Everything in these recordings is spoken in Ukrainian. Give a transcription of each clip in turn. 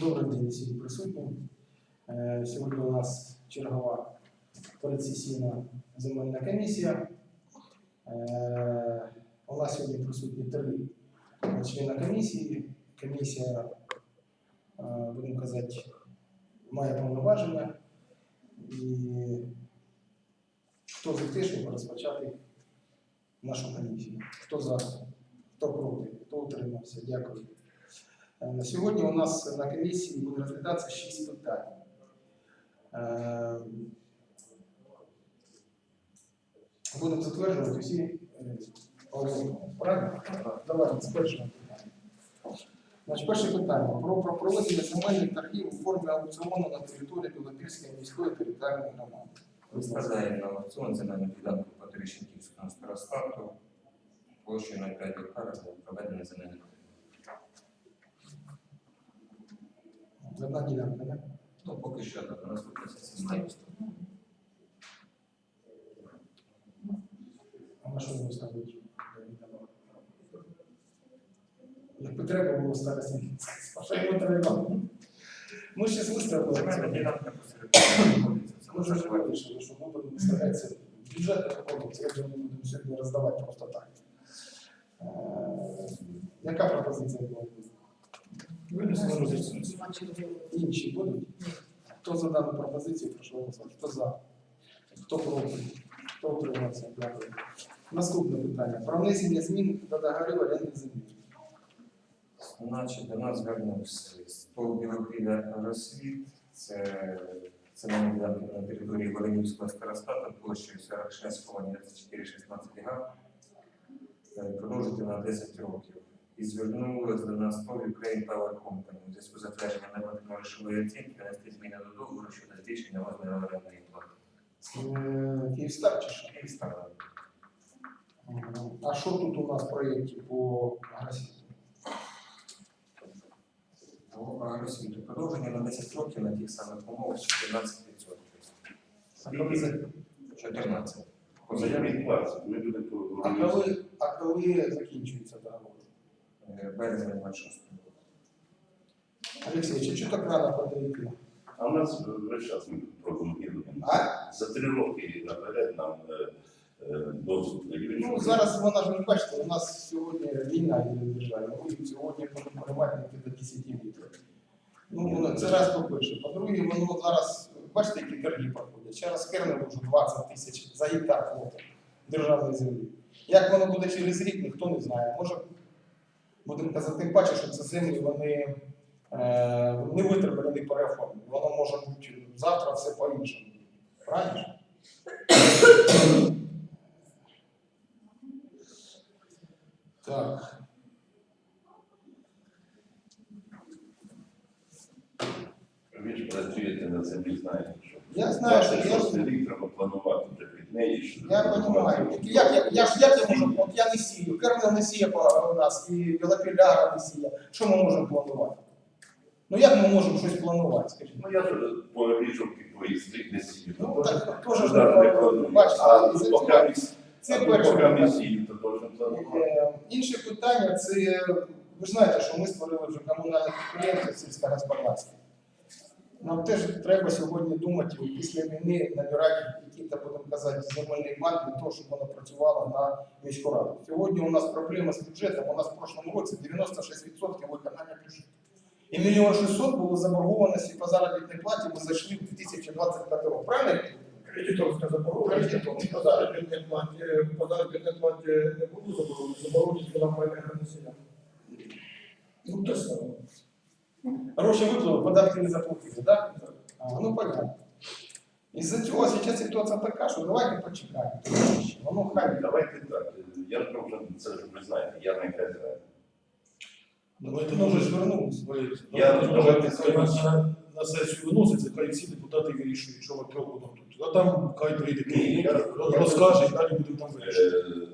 Добрий день всім присутнім. Е, Сьогодні у нас чергова передсесійна земельна комісія. Е, У нас сьогодні присутні три члени комісії. Комісія, е, будемо казати, має повноваження. І хто за те, щоб розпочати нашу комісію? Хто за? Хто проти? Хто утримався? Дякую. Е, Сьогодні у нас на комісії буде розглядатися шість питань. Е, Будемо затверджувати всі е, положення. Правильно? Давайте з першого питання. Перше питання про, про проведення земельних торгів у формі аукціону на території Білопільської міської територіальної громади. Виставляємо на аукціон земельну ділянку по Терещенківському старостату площею на 5 гектарів проведення земельних торгів. Одна ділянка, так? Ну, поки що так, на наступній сесії. А на що його ставити? Якби треба було старості, а що йому треба? Ми ще з Земельна ділянка посередині. Ми вже може бути. вирішили, що ми будемо старатися бюджет такого, це ми будемо сьогодні роздавати просто так. Е, Яка пропозиція була? Інші будуть? Хто за дану пропозицію, прошу голосувати. Хто за? Хто проти? Хто утримався? Дякую. Наступне питання. Про внесення змін до договорів оренди землі. Значить, до нас звернувся СТО Білопілля Розсвіт. Це земельна ділянка на території Воронівського старостату площею 46,2416 га. Продовжити на 10 років. І звернулися до нас ТОВ Ukraine Power Company у зв'язку з затвердженням нормативно-грошової оцінки внести зміни до договору щодо збільшення розміру орендної плати. Е, Київстар чи що? Ага. А що тут у нас в проєкті по агресії? По агросвіту продовження на 10 років на тих самих умовах 14%. А коли, 14. По По заяві 20, ми будемо а коли, а коли закінчується договор? Е, березня 26. Олексій, чи що так рано подойти? А у нас весь час ми прокоментуємо. А? За три роки наперед нам е, е, доступ до Ну, зараз вона ж не бачите, у нас сьогодні війна йде в державі. Ми сьогодні можемо перематники до 10 літрів. Ну, воно- це раз по-перше. По-друге, воно зараз, бачите, які торги проходять. Через Кернер вже 20 тисяч за гектар квоти державної землі. Як воно буде через рік, ніхто не знає. Може, будемо казати, тим паче, що це землі вони е, не витримані по реформі. Воно може бути завтра все по-іншому. Правильно? Так. Ви ж працюєте на землі, знаєте, що Я знаю, що я, 26 рік треба планувати я розумію. Як, як, я ж як я можу, от я не сію, Кернел не сіє по- у нас, і Білопіляра не сіє. Що ми можемо планувати? Ну як ми можемо щось планувати, скажіть? Ну я по річок твоїх стрік не сію. Ну, так, теж ж не. Бачите, це- Це перше питання. Е, Інше питання це, ви знаєте, що ми створили вже комунальне підприємство сільське господарство. Нам теж треба сьогодні думати після війни набирати який-то, будемо казати, земельний банк для того, щоб воно працювало на міську раду. Сьогодні у нас проблема з бюджетом. У нас в прошлому році 96% виконання бюджету. І мільйон 600 було заборгованості по заробітній платі, ми зайшли в 2025 рік. Правильно? Кредиторська заборгованість, по заробітній платі, по заробітній платі не було заборгованість, заборгованість була по енергоносіям. Ну, те саме. Гроші виплили, податки не заплатили, так? А, ну понятно. Із-за цього зараз ситуація така, що давайте почекаємо. Воно хай. Давайте так. Я ж вже це ж ви знаєте, я не хазяїн. Давайте Ну, вже ж вернулися. Я Давайте, на, на сесію виноситься, хай всі депутати вирішують, що вокруг воно тут. А там хай прийде я- роз- розкаже і далі будемо там вирішувати. Е,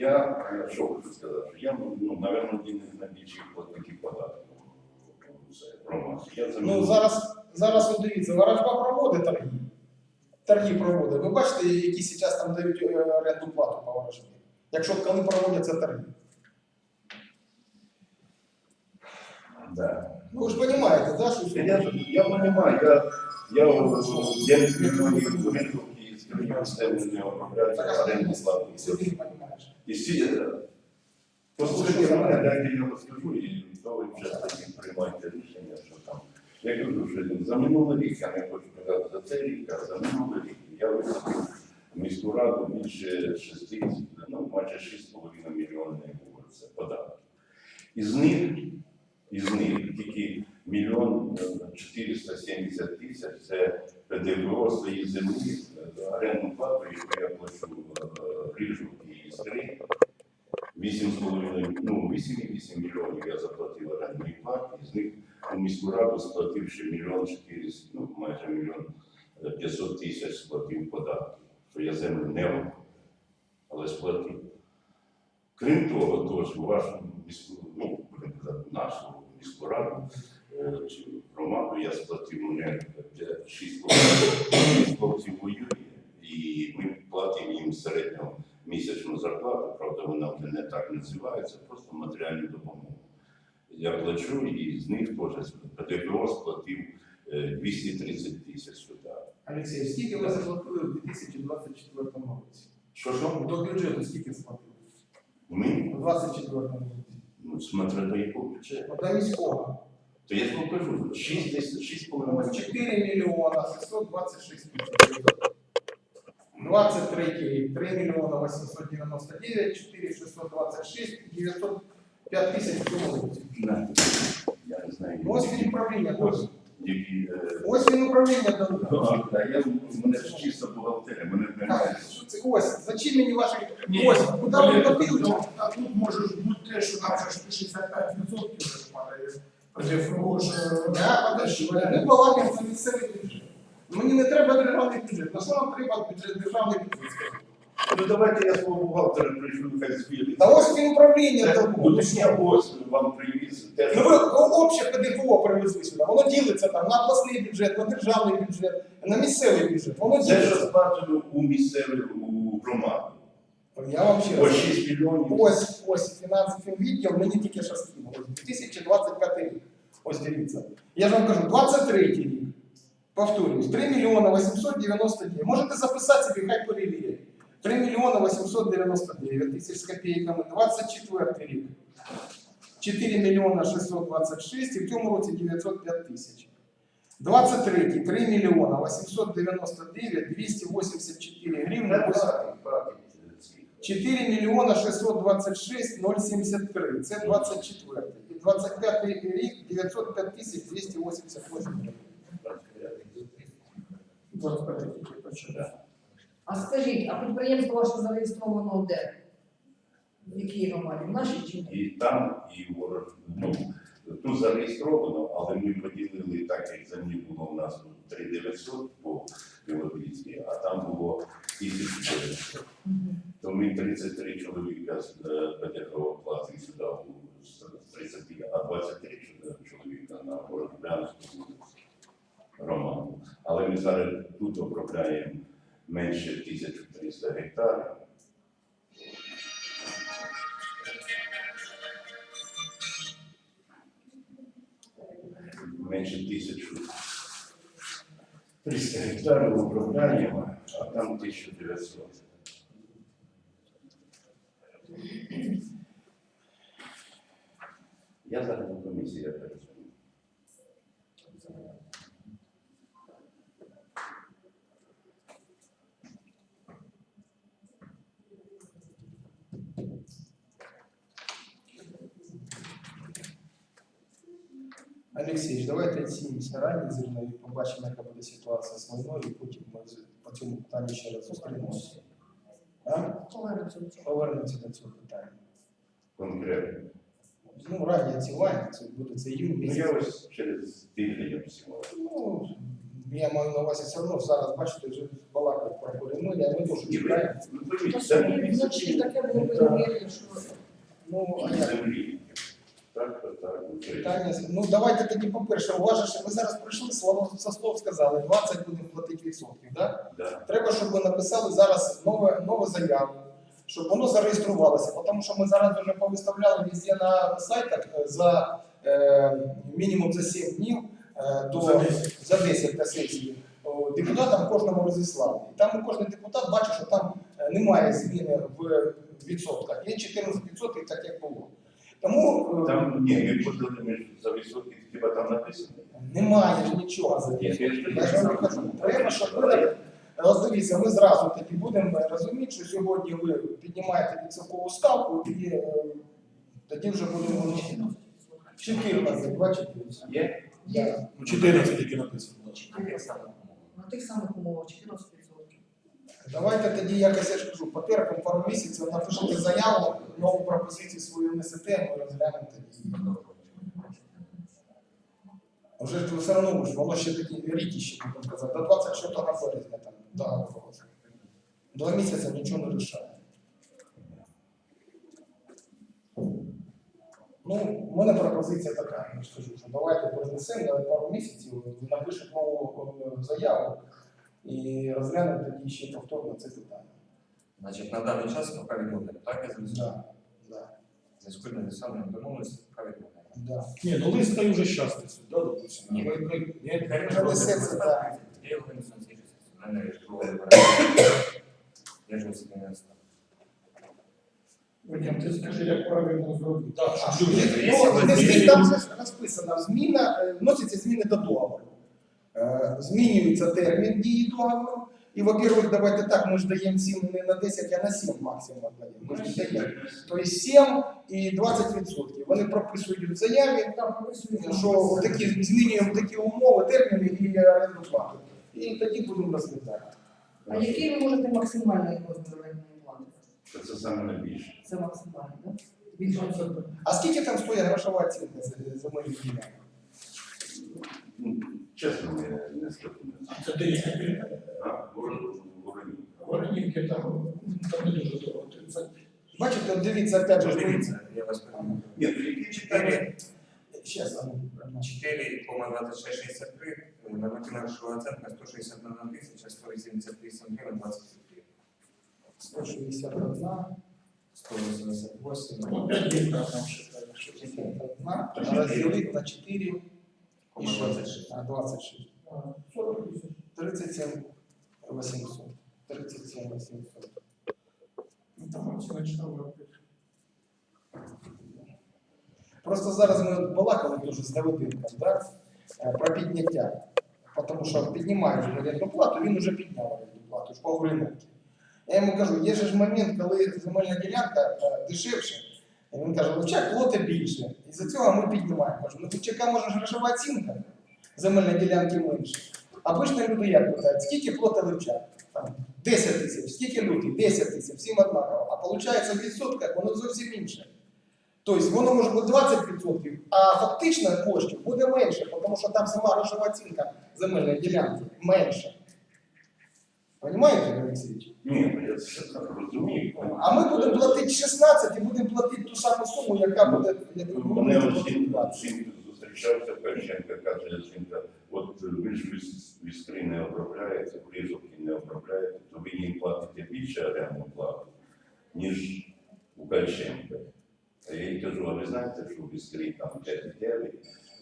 Я е, що хочу сказати, я, ну, напевно, один із найбільших платників податків. Це про нас. Я землю- Ну зараз, зараз от дивіться, Ворожба проводить торги. Торги проводить. Ви бачите, які зараз там дають е, оренду плату по ворожбі. Якщо коли проводяться торги. Да. Ну ви ж розумієте, да, що Я, я понимаю, я, я, я не підтримую ринок і скажу, це не обробляється оренду слабо. Якщо ти не розумієш. І всі, е, послухайте дайте я то ви вже тоді приймайте рішення, що там. Я кажу, що за минулий рік, я не хочу казати за цей рік, а за минулий рік я висадив міську раду більше 6, ну майже 6,5 мільйонів це податки. Із них, із них тільки мільйон е, 470 тисяч це ПДФО своїй землі, е, орендну плату, яку я плачу е, ріжу і стрий. 8,5, ну 8,8 мільйонів я заплатив орендної плати, з них у міську раду сплатив ще мільйон 400, ну майже мільйон е, 500 тисяч сплатив податки, що я землю не отримав, але сплатив. Крім того, тож у вашу міську, ну, будемо нашу міську раду е, чи громаду я сплатив мене 6 хлопців воює, і ми платимо їм середньо місячну зарплату, правда, вона вже не так називається, просто матеріальну допомогу. Я плачу, і з них теж ПДФО сплатив е, 230 тисяч сюди. Олексій, скільки ви заплатили у 2024 році? Що що? До бюджету скільки сплатили? Ми, У 2024 році. ну, смотря до якого бюджету. До міського. То я ж вам кажу, 6 десь 6,5 4 мільйона 626 тисяч. 23 рік, 3 мільйона 899, 4 626, 905 тисяч в цьому році. На, Я не знаю. Ну, Ось він управління дав. Ось він управління дав. я, мене ж чисто бухгалтерія, мене немає. це ось, зачем мені ваші ось, куди ви Олег, ну, А тут може бути те, що нам вже ж 65% вже падає. Подожди, ми балакаємо за бюджет. Мені не треба державний бюджет. На що нам треба бюджет, державний бюджет? Ну давайте я свого бухгалтера пришлю, хай звірить. Та ось він управління дав. Ну, ж я ось вам привіз. Ну ви обще ПДФО привезли сюди. Воно ділиться там на обласний бюджет, на державний бюджет, на місцевий бюджет. Воно Це що ділиться. сплачено у місцевих у громаду. Я вам ще По раз. 6 мільйонів. Ось, ось фінансовий відділ мені тільки що скинули. 2025 рік. Ось дивіться. Я ж вам кажу, 23 рік. Повторюсь, 3 мільйони 899. Можете записати собі, хай перевірять. 3 мільйони 899 тисяч з копійками. 24 рік. 4 мільйона 626 і в цьому році 905 тисяч. 23 3 мільйона 899 284 гривні. Не платить, платить. 4 мільйона 626 073. Це 24. І 25 рік 905 тисяч 288 гривень. 25 тільки почали. А скажіть, а підприємство ваше зареєстровано де? В якій громаді? В нашій чи ні? І там, і в ну, тут зареєстровано, але ми поділили так, як землі було у нас 3900 по Білопільській, а там було 1400. Мгм. То ми 33 чоловіка з е, ПДФО сюди у- 30, а 23 чоловіка на Городблянську громаду. Але ми зараз тут обробляємо менше 1300 гектарів. Менше 1300 гектарів обробляємо, а там 1900. Я зараз на комісії я перезвоню. Олексій, давайте ці рані зернові побачимо, яка буде ситуація з війною, і потім ми по цьому питанню ще раз зустрінемося. А? Повернемося до цього. Питання. Конкретно. Ну, ранні ці лайни, це буде це іюнь Ну я ось через тиждень всього. Ну, я маю на увазі все одно зараз, бачите, вже балакають про перемир'я, ми теж чекаємо. Ну, таке було перевірення, що Ну, а і як? землі. Так, так, так. ну, це- Питання, ну давайте тоді, по-перше, уважно, що ми зараз прийшли, слово со слов сказали, 20 будемо платити відсотків, да? Да. Треба, щоб ви написали зараз нове, нову заяву, щоб воно зареєструвалося, тому що ми зараз вже повиставляли везде на сайтах е, за е, мінімум за 7 днів е, до За 10. за 10 до сесії депутатам кожному розіслати. І там кожен депутат бачить, що там е, немає зміни в відсотках. Є 14% так як було. Тому е, Там, ні, ми подали ми ж за високі, хіба там написано? немає ж нічого за я ж Я ж вам кажу, треба, щоб ви Ось дивіться, ми зразу тоді будемо розуміти, що сьогодні ви піднімаєте відсокову ставку, і е, тоді вже будемо говорити. 14, бачите? Є? Я. Ну, 14 тільки написано. На тих самих умовах 14%. Давайте тоді якось я ж кажу, по пару місяців напишете заяву, нову пропозицію свою несете, ми розглянемо тоді. Вже ж все одно ж, воно ще такі ріки ще будемо казати, до 26 березня там договорилося. Два місяці нічого не рішає. Ну, у мене пропозиція така, я ж кажу, що давайте перенесемо на пару місяців, напишемо нову е, заяву і розглянемо тоді ще повторно це питання. Значить, на даний час поки відмовляємо, так я зрозумів? Да, да, зв'язку з недосягненням домовленості поки відмовляємо. да. Ні, ну лист хай вже щас несуть, да, допустим. Ні. Хай- хай- ні? Так. Я його винесу на цій сесії. У мене ж другого вибору. Я ж високо не став. Вадим, ти скажи, як правильно зробити. Так, щоб люди- ну, десь ви- Там же розписано, зміна, е, вносяться зміни до договору. Е, Змінюється термін дії договору. І, во-первых, давайте так, ми ж даємо 7 не на 10, а на 7 максимум даємо. Ми ж не даємо. Тобто 7 і 20%. Вони прописують в заяві, що такі, змінюємо такі умови, терміни і оренду плату. І тоді будемо розглядати. А який ви можете максимальний розмір орендної плати? Це саме найбільше. Це максимальний, так? А скільки там стоїть грошова оцінка за- за мої ділянки? Ну, Чесно, не, не скажу. Це де є? А, може. Воронівки там, там не дуже дорого. 30. Бачите, дивіться, опять же, ми- Дивіться, я вас перебив. Ні, то які читання? 4, Щас, а ну, 4, по-моєму, 2663, нормативна грошова оцінка 161 тисяча 188 гривень 20 копійок. 161, 188, Ну, 5 гектар там ще треба. 61, разделить на 4 по-моєму, 26. А, 26. А, 40 тисяч. 37 800. 37 800. Ну, Там. Просто зараз ми балакали дуже з Давиденком, да? е, про підняття. Тому що піднімають вже орендну плату, він вже підняв орендну плату, ж по Гуриненки. Я йому кажу, є ж момент, коли земельна ділянка е, дешевше, і він каже, Лучак плоти більше. І за цього ми піднімаємо. Кажу, ну Лучака може грошова оцінка, земельної ділянки менше. Обично люди як питають, скільки плоти Лучак? Там 10 тисяч, скільки людей? 10 тисяч, всім однаково. А виходить в відсотках воно зовсім інше. Тобто воно може бути 20%, а фактично коштів буде менше, тому що там сама грошова оцінка земельної ділянки менше. Понимаєте, Олексійович? Ні, ну, я це розумію. А ми будемо платити 16 і будемо платити ту саму суму, яка буде, яку Мене будемо всім платити всім зустрічався Першенка, каже жінка, от ви ж віс- віскри не обробляєте, призовки не обробляєте, то ви їм платите більше орендну плату, ніж у Кальченка. А я їй кажу, а ви знаєте, що у віскрі там 5,9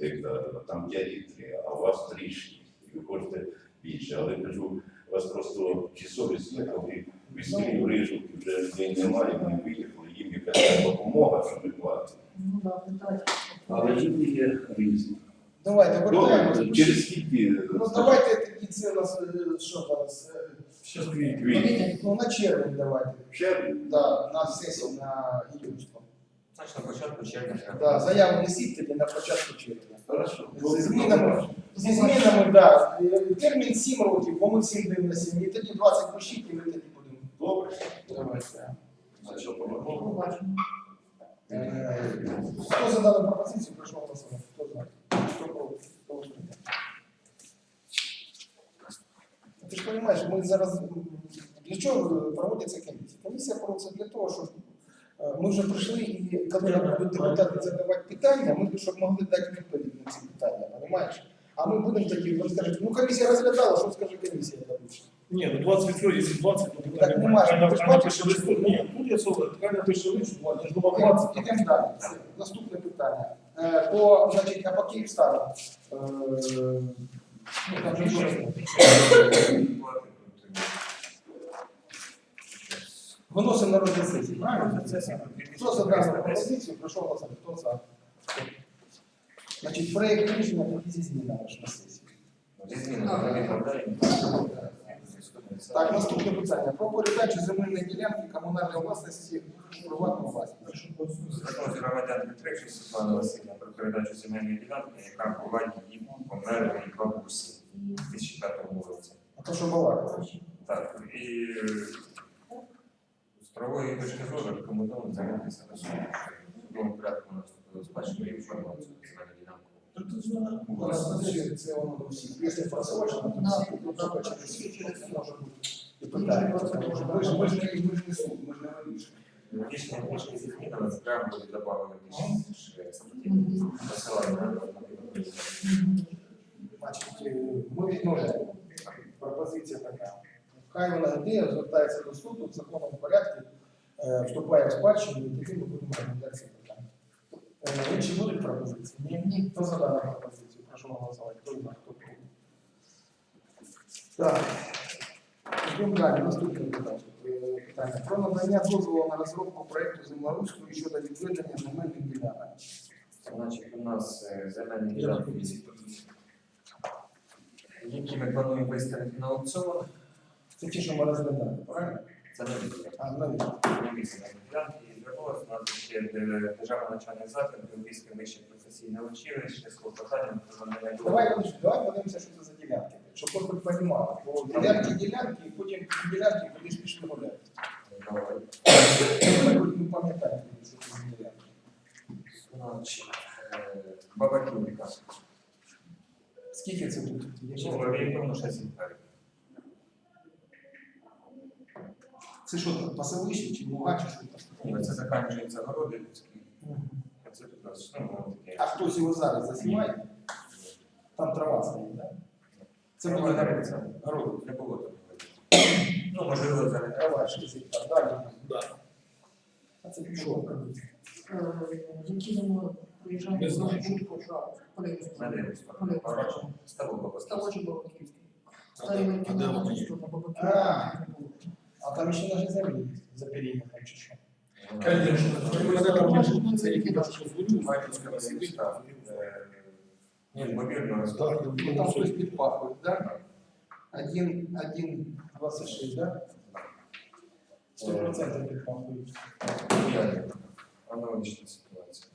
гектарів, а там 5,3, а у вас 3,6, і ви хочете більше. Але кажу, у вас просто чи совість є, коли віскрі в Рижовці вже людей немає, вони виїхали, їм якась допомога, що ви платите. Ну, да, питання. Але люди є різні. Давайте вертаємось. Добре, через скільки? Ну давайте тоді це у нас е, що зараз? е, Ще квітні. Ну на червень давайте. Ще Да, на сесію на іюнську. Значить, на початку червня треба. Да, заяву несіть тоді на початку червня. хорошо. Зі змінами, зі змінами, да. Термін 7 років, бо ми всім 7, і тоді 20 пишіть, і ми тоді будемо. Добре. Давайте. Значить. Побачимо. Е, Хто за дану пропозицію, прошу голосувати. Хто за? Хто проти? Хто утримався? Ти ж розумієш, ми зараз для чого проводиться комісія? Комісія проводиться для того, щоб ми вже прийшли і коли нам будуть депутати задавати питання, ми щоб могли дати відповідь на ці питання, розумієш? А ми будемо такі, скажете, ну комісія розглядала, що скаже комісія дальше? Ні, ну 20%, якщо 20, то Так немає, ти ж бачиш, лист. Ні, тут я солод, хай напише лист, я ж думав 20. Ідемо далі. Наступне питання. Е, По, значить, а по Київстару. Е, Ну, там же виносимо на розгляд сесії, правильно? Хто за дану пропозицію, прошу голосувати. Хто за? Значить, проєкт рішення тоді зі змінами ж на сесії. Так, наступне питання. Про передачу земельної ділянки комунальної власності у приватну власність. Звернулася громадян Петревича Світлана Васильівна про передачу земельної ділянки, яка була її померлої бабусі в 2005 році. А то, що балакали. Так, і правової точки зору рекомендовано що В судовому порядку в спадщину і оформила ділянку. це воно до всіх. Якщо просрочено, то всі, то через суд, через може бути. І питання. Ми ж ми ж не ми ж не суд, ми ж не вирішуємо. Зі змінами прямо буде додати статті посилання на Значить, ми відмовляємо. Пропозиція така. Хай вона йде, звертається до суду в законному порядку, е, вступає в спадщину, і тоді ми будемо розглядати це питання. Е, Інші будуть пропозиції? Ні? Ні. Хто за дану пропозицію? Прошу голосувати. Хто за, хто проти? Так. Йдемо далі. Наступне питання. Е, питання. Про надання дозволу на розробку проєкту землеустрою щодо відведення земельних ділянок. Значить, у нас е, земельні ділянки, які ми плануємо виставити на аукціон. Це ті, що ми розглядаємо, правильно? Це буде. А, нові. Нові земельні ділянки. І звернулося на ще е, державний навчальний заклад, Олімпійське вище професійне училище з клопотанням про надання Давай, подожди, давай подивимося, що це за ділянки. Щоб хоч розуміли. Бо ділянки, ділянки, і потім ті ділянки кудись пішли гуляти. Давай. Ми не пам'ятаємо, що це за ділянки. Е, Бабаківка. Скільки це тут? Ну, орієнтовно 6 гектарів. Це що там, пасовище чи луга, чи що там? Ні, це закінчується городи людські. А це тут у нас, ну, таке. А хтось його зараз засіває? Там трава стоїть, так? Це буде на городу, не було там. Ну, можливо, зараз. трава, що це там, далі. Да. А це що? Е, Які зимою приїжджають? Не знаю. Сторону. Поворачуємо. Ставок Бабаківський. Ставочок Бабаківський. Старі де вони? що А. А там ще навіть землі за периметром чи що? Конечно. Це які наші Васильівська. Ну, там хтось підпахує, так? Один, один, 26, да? Сто процентів підпахують. Я аналогічна ситуація.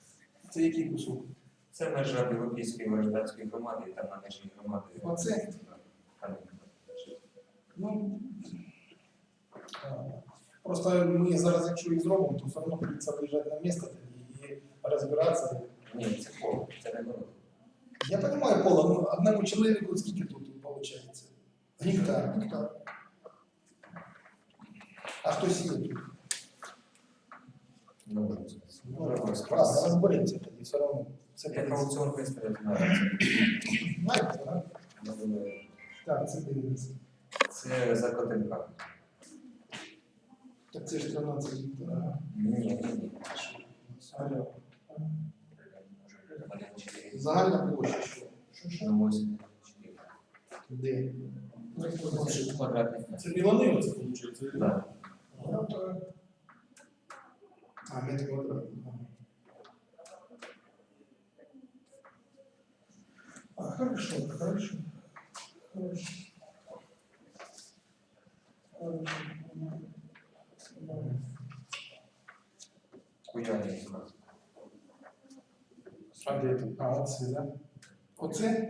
Це який кусок? Це межа Білопільської гражданської громади, там на межі громади. Оце? Ну, просто ми зараз, якщо їх зробимо, то все одно прийдеться виїжджати на місце і розбиратися. Ні, це поле, це не город. Я розумію, Пола, ну одному чоловіку скільки тут виходить? Гектар. Гектар. А хтось є тут? Сказати. Ну, Можливо, розберемося тоді, все одно. Це Як аукціон виставить, знаєте. Знаєте, да? Можливо, Так, це дивиться. Це за. Так це ж 13 гектар. ага. Ні, ні, ні. Загальна площа що? Ну, ось чотири. Де? Квадратних. Це Мілани оце виходить. Так. Ну, то- А, метр квадратний. ага. А, хорошо, хорошо. Хорошо. Хорошо. Куяні. А оце, да? Оце?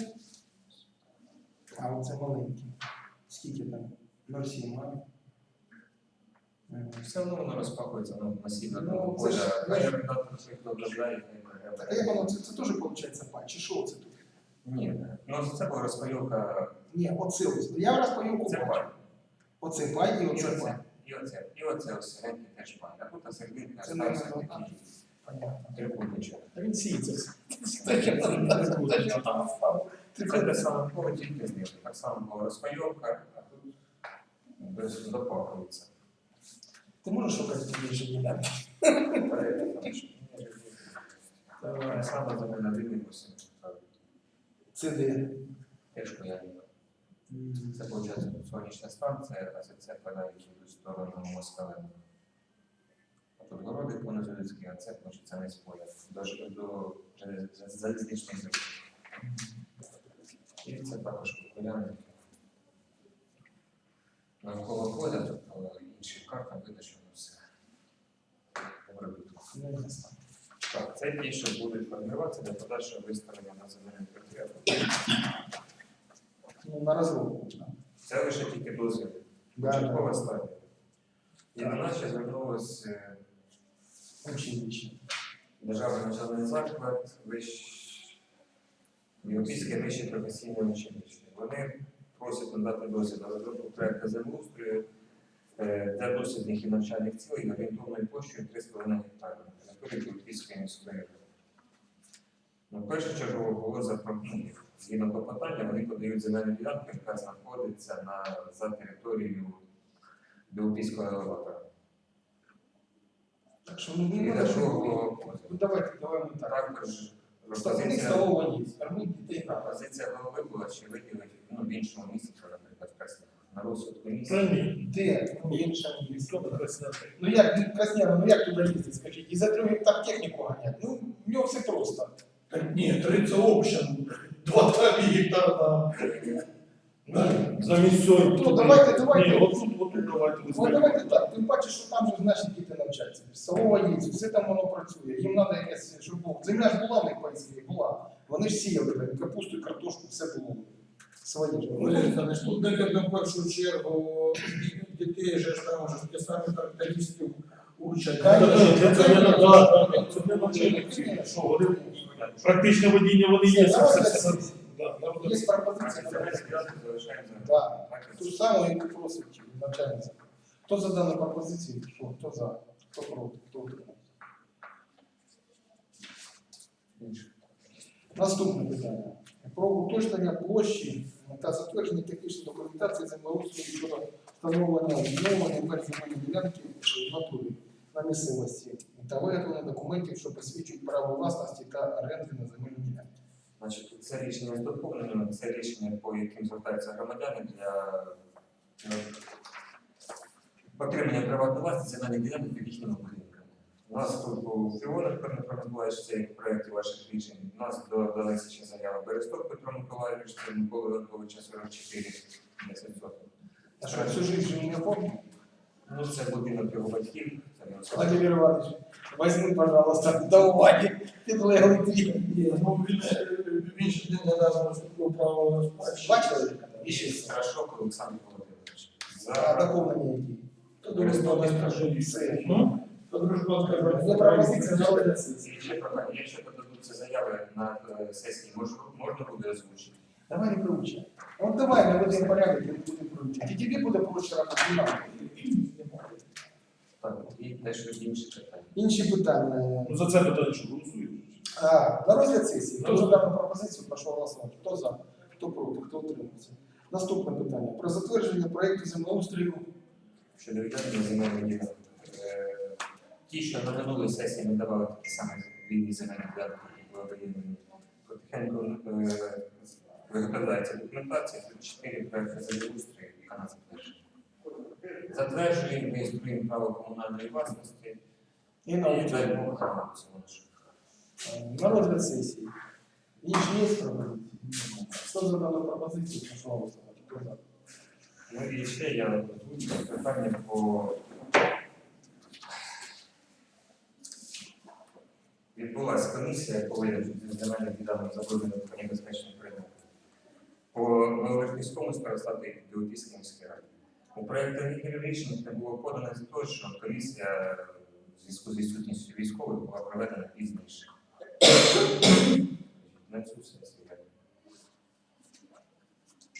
А, оце маленький. Скільки там? 0,7, а? Е, Все одно воно розпакується на масивно. Ну, це ж- Так як воно, це, це теж виходить пай, чи що це тут? Ні, ну це була розпайовка. Ні, оце ось. Я раз Це бачу. пай. Оце пай і І оце пай. І оце, і оце ось середній теж пай. А тут серединка Це не стався воно. такий Понятно. трикутничок. Та він сіється. Там це? Те саме поле, тільки знизу. Так само була розпайовка, а тут без допахується. Ти можеш шукати більше ділянки? Та саме за мене один випуск. Це де? Пешку я Це виходить сонячна станція, а це цепи навіть йдуть в сторону Москалину. А тут городи понизовицькі, а це це не споя. До, ж- до желез- залізничної. І це також популярне. Навколо поля, тобто інших картах видно, що все. Так, це ті, що будуть формуватися для подальшого виставлення на земельних підприємствах. Ну, на розробку. Це лише тільки дозвіл. Да, Початкова да. стадія. І до нас ще звернулось е, Училище. державний навчальний заклад, вищ... Європейське вище професійне училище. Вони просять надати дозвіл на розробку проекту землеустрою е, для дослідних і навчальних цілей орієнтовною площею 3,5 гектари на території Європейської міської ради. Ну, першочергово було запропоновано згідно до вони подають земельну ділянку, яка знаходиться на, за територією Білопільського аеропорту. Так що ми не можемо. Ну давайте, давайте так. Також Пропозиція голови була ще виділити ну, в іншому місці, наприклад, Красняк. На розвитку комісії. Де? Ну, інша місто Ну як ну, ну як туди їздити, скажіть? І за трьох гектар техніку ганять. Ну, в нього все просто. Ні, 30 общин. 2-2 літер. Ну, замість цього. Ну, давайте, давайте. Ні, отут, отут давайте. Ну, давайте так. Тим паче, що там же наші діти навчаються. Солова є, все там воно працює. Їм треба якась, щоб було. Земля ж була в них панській, була. Вони ж сіяли капусту, картошку, все було. Своє ж. Олег, тут, наверное, в першу чергу, дітей же ж там, ж ті самі характеристики навчання. Що вони практичне водіння вони є. Є пропозиція. Ту саму, яку просить навчальниця. Хто за дану пропозицію? Хто за? Хто проти? Хто утримався? Наступне питання. Про уточнення площі та затвердження технічної документації землеустрою щодо встановлення відновлення земельної ділянки в натурі на місцевості та виготовлення документів, що посвідчують право власності та оренди на земельні ділянки. Значить, це рішення з доповненими, це рішення, по яким звертаються громадяни для ну, отримання приватної власності земельних ділянок під їхніми будинками. У нас тут був Фіона Петро Миколаївич, це в проєкті ваших рішень. У нас додалися ще заява Бересток Петро Миколаївич, це Микола Анатоловича 44 10 сотень. А що, всю життя не помню? Ну, це будинок його батьків, Владимир Иванович, возьми, пожалуйста, до уваги підлеглий твій. Ні, ну він, е, він ще не нав'язано вступив право на спадщину. Бачили? І ще. Страшок Олександр Володимирович. За доповнення які? Та дружба скажи. Все. Ну, та дружба скажи. Є пропозиція на сесії. І ще якщо додадуться заяви на е, сесії, можна, можна буде озвучити. Давай не приучай. Вот давай наведем порядок, и будем приучать. И тебе буде проще работати. Теж інші питання. Інші питання. Ну за це питання, що голосують. А, на розгляд сесії. Хто за дану пропозицію, прошу голосувати. Хто за, хто проти, хто утримався. Наступне питання. Про затвердження проєкту землеустрою. Щодо віддання земельних ділянок. Е, Ті, що на минулій сесії ми давали такі самі вільні земельні ділянки, які були виділені, потихеньку е, виглядається документація, тут чотири проекти землеустрою, яка нас затверджує. Затверджуємо, реєструємо право комунальної власності І на. Бог цього нашого. На розгляд сесії. Інші є пропозиції? Хто за дану пропозицію, прошу голосувати. Хто за? Ну і ще я озвучу питання по відбулася комісія по вигляду земельних ділянок забруднених по небезпечних предметів. По Нововерхівському старостату і Білопільській міській раді. У проєкті рішення не було подано з того, що комісія в зв'язку з відсутністю військових була проведена пізніше. На цю сесію.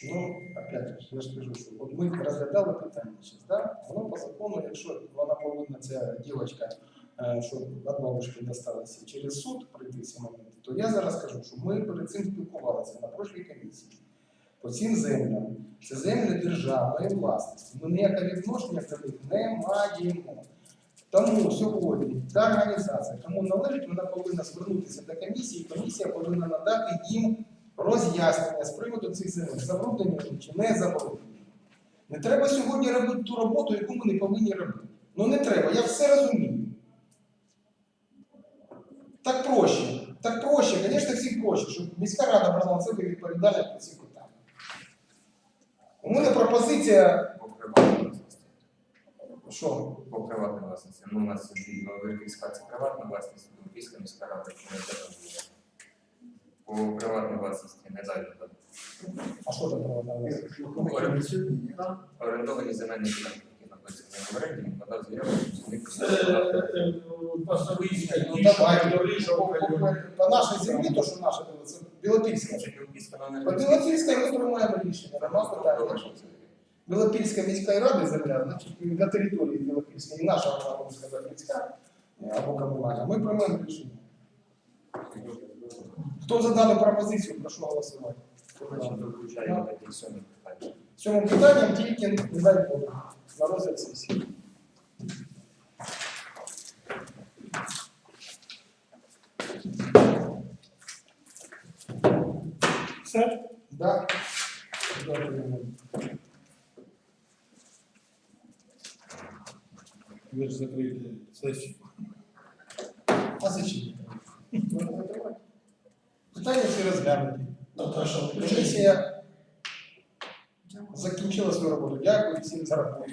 Ну, опять же, я ж кажу, що от ми розглядали питання зараз, да? воно по закону, якщо вона повинна, ця дівчинка, е, що від бабушки досталася через суд пройти ці моменти, то я зараз кажу, що ми перед цим спілкувалися на прошлій комісії. По цим землям, це землі державної власності. Ми ніякого відношення до них не маємо. Тому сьогодні та організація, кому належить, вона повинна звернутися до комісії, комісія повинна надати їм роз'яснення з приводу цих земель, забруднені вони чи не забруднені. Не треба сьогодні робити ту роботу, яку ми не повинні робити. Ну не треба, я все розумію. Так проще, так проще, звісно, всім проще, щоб міська рада брала на себе відповідальність по цих питаннях. У мене пропозиція, По приватній власності. що По приватній власності. Ну, у нас дві це приватна власність, Великівська міська рада, не там. По приватній власності не далі. А що це проводна власність? Орендовані земельні ділянки, які знаходяться в оренді, подав заяву, що Ну по, нашій землі, то що наша, це Білопільська. Білопільська ми приймаємо рішення, нема питання. Білопільська міська рада земля, значить на території Білопільської, і наша вона, можна сказати, міська або комунальна. Ми приймаємо рішення. Хто за дану пропозицію, прошу голосувати. Цьому питанням тільки не дай Бог на розгляд сесії. Все? Да? Дякую. Ви ж закрили сесію. А зачем? Питання всі розглянуті. Комісія закінчила свою роботу. Дякую всім за роботу.